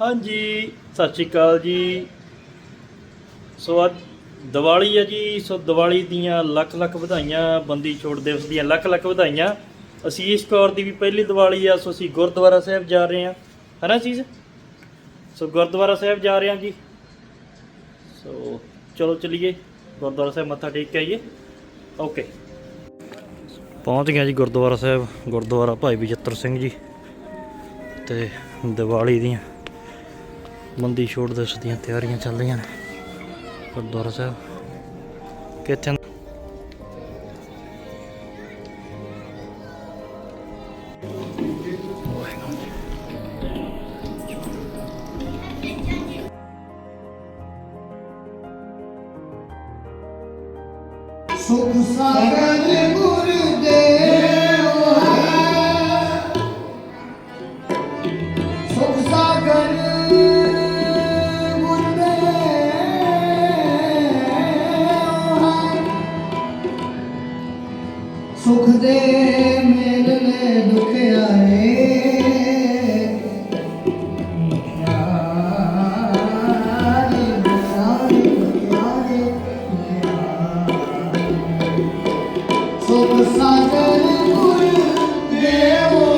ਹਾਂਜੀ, ਸਤਿ ਸ਼੍ਰੀ ਅਕਾਲ ਜੀ। ਸੋ ਅੱਜ ਦੀਵਾਲੀ ਹੈ ਜੀ, ਸੋ ਦੀਵਾਲੀ ਦੀਆਂ ਲੱਖ ਲੱਖ ਵਧਾਈਆਂ, ਬੰਦੀ ਛੋੜ ਦਿਵਸ ਦੀਆਂ ਲੱਖ ਲੱਖ ਵਧਾਈਆਂ। ਅਸੀਸ ਕੌਰ ਦੀ ਵੀ ਪਹਿਲੀ ਦੀਵਾਲੀ ਆ, ਸੋ ਅਸੀਂ ਗੁਰਦੁਆਰਾ ਸਾਹਿਬ ਜਾ ਰਹੇ ਹਾਂ। ਹੈ ਨਾ ਚੀਜ਼ ਸੋ ਗੁਰਦੁਆਰਾ ਸਾਹਿਬ ਜਾ ਰਹੇ ਹਾਂ ਜੀ। ਸੋ ਚਲੋ ਚਲੀਏ। ਗੁਰਦੁਆਰਾ ਸਾਹਿਬ ਮੱਥਾ ਟੇਕ ਕੇ ਆਈਏ। ਓਕੇ ਪਹੁੰਚ ਗਿਆ ਜੀ ਗੁਰਦੁਆਰਾ ਸਾਹਿਬ, ਗੁਰਦੁਆਰਾ ਭਾਈ ਬਜਿੱਤਰ ਸਿੰਘ ਜੀ ਤੇ ਦੀਵਾਲੀ ਦੀਆਂ ਮੰਦੀ ਛੋੜ ਦਿਵਸ ਦੀਆਂ ਤਿਆਰੀਆਂ ਚੱਲ ਰਹੀਆਂ ਨੇ ਗੁਰਦੁਆਰਾ ਸਾਹਿਬ। ਕਿੱਥੇ ਸੁਖ ਸਾਗਰ ਸੁਖ ਦੇ ਮੇਲ ਨੇ ਦੁਖ ਆਏ। ਯਾਰੇ ਯਾਰੇ ਗੁਰ ਦੇਵ।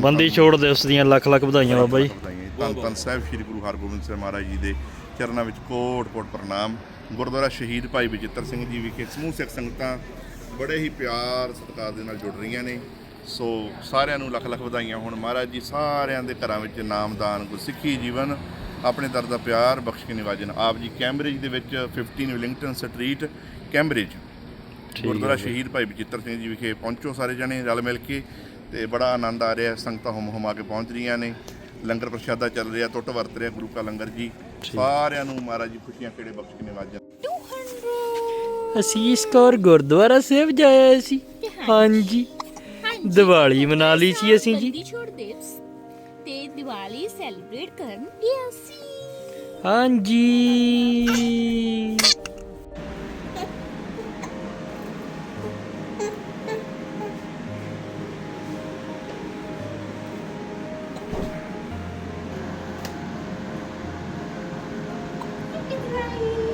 ਬੰਦੀ ਛੋੜ ਦਿਵਸ ਦੀਆਂ ਲੱਖ ਲੱਖ ਵਧਾਈਆਂ ਬਾਬਾ ਜੀ। ਧੰਨ ਧੰਨ ਸਾਹਿਬ ਸ੍ਰੀ ਗੁਰੂ ਹਰਗੋਬਿੰਦ ਸਾਹਿਬ ਮਹਾਰਾਜ ਜੀ ਦੇ ਚਰਨਾਂ ਵਿੱਚ ਕੋਟ ਕੋਟ ਪ੍ਰਣਾਮ। ਗੁਰਦੁਆਰਾ ਸ਼ਹੀਦ ਭਾਈ ਬਚਿੱਤਰ ਸਿੰਘ ਜੀ ਵਿਖੇ ਸਮੂਹ ਸਿੱਖ ਸੰਗਤਾਂ ਬੜੇ ਹੀ ਪਿਆਰ, ਸਤਿਕਾਰ ਦੇ ਨਾਲ ਜੁੜ ਰਹੀਆਂ ਨੇ। ਸੋ ਸਾਰਿਆਂ ਨੂੰ ਲੱਖ ਲੱਖ ਵਧਾਈਆਂ ਹੋਣ। ਮਹਾਰਾਜ ਜੀ ਸਾਰਿਆਂ ਦੇ ਘਰਾਂ ਵਿੱਚ ਨਾਮਦਾਨ ਗੁਰਸਿੱਖੀ ਜੀਵਨ, ਆਪਣੇ ਦਰ ਦਾ ਪਿਆਰ ਬਖਸ਼ ਕੇ ਨਿਵਾਜਨ। ਆਪ ਜੀ ਕੈਂਬਰਿਜ ਦੇ ਵਿੱਚ 15 ਵਿਲਿੰਗਟਨ ਸਟਰੀਟ, ਕੈਂਬਰਿਜ। ਗੁਰਦੁਆਰਾ ਸ਼ਹੀਦ ਭਾਈ ਬਚਿੱਤਰ ਸਿੰਘ ਜੀ ਵਿਖੇ ਪਹੁੰਚੋ ਸਾਰੇ ਜਣੇ ਰਲ ਮਿਲ ਕੇ ਤੇ ਬੜਾ ਆਨੰਦ ਆ ਰਿਹਾ। ਸੰਗਤਾਂ ਹੁਮ ਹੁਮਾ ਕੇ ਪਹੁੰਚ ਰਹੀਆਂ ਨੇ। ਲੰਗਰ ਪ੍ਰਸ਼ਾਦਾ ਚੱਲ ਰਿਹਾ ਟੁੱਟ ਵਰਤ ਰਿਹਾ ਗੁਰੂ ਕਾ ਲੰਗਰ ਜੀ। ਸਾਰਿਆਂ ਨੂੰ ਮਹਾਰਾਜ ਜੀ ਖੁਸ਼ੀਆਂ ਕਿਹੜੇ ਬਖਸ਼ ਕੇ ਨਿਵਾਜਣ ਅਸੀਸ ਕੌਰ ਗੁਰਦੁਆਰਾ ਸਾਹਿਬ ਜਾਇਆ ਸੀ। ਹਾਂਜੀ। ਦੀਵਾਲੀ ਮਨਾ ਲਈ ਸੀ ਅਸੀਂ ਜੀ। ਤੇ ਦੀਵਾਲੀ ਸੈਲੀਬ੍ਰੇਟ ਕਰਨ ਗਿਆ ਸੀ। ਹਾਂਜੀ। Bye.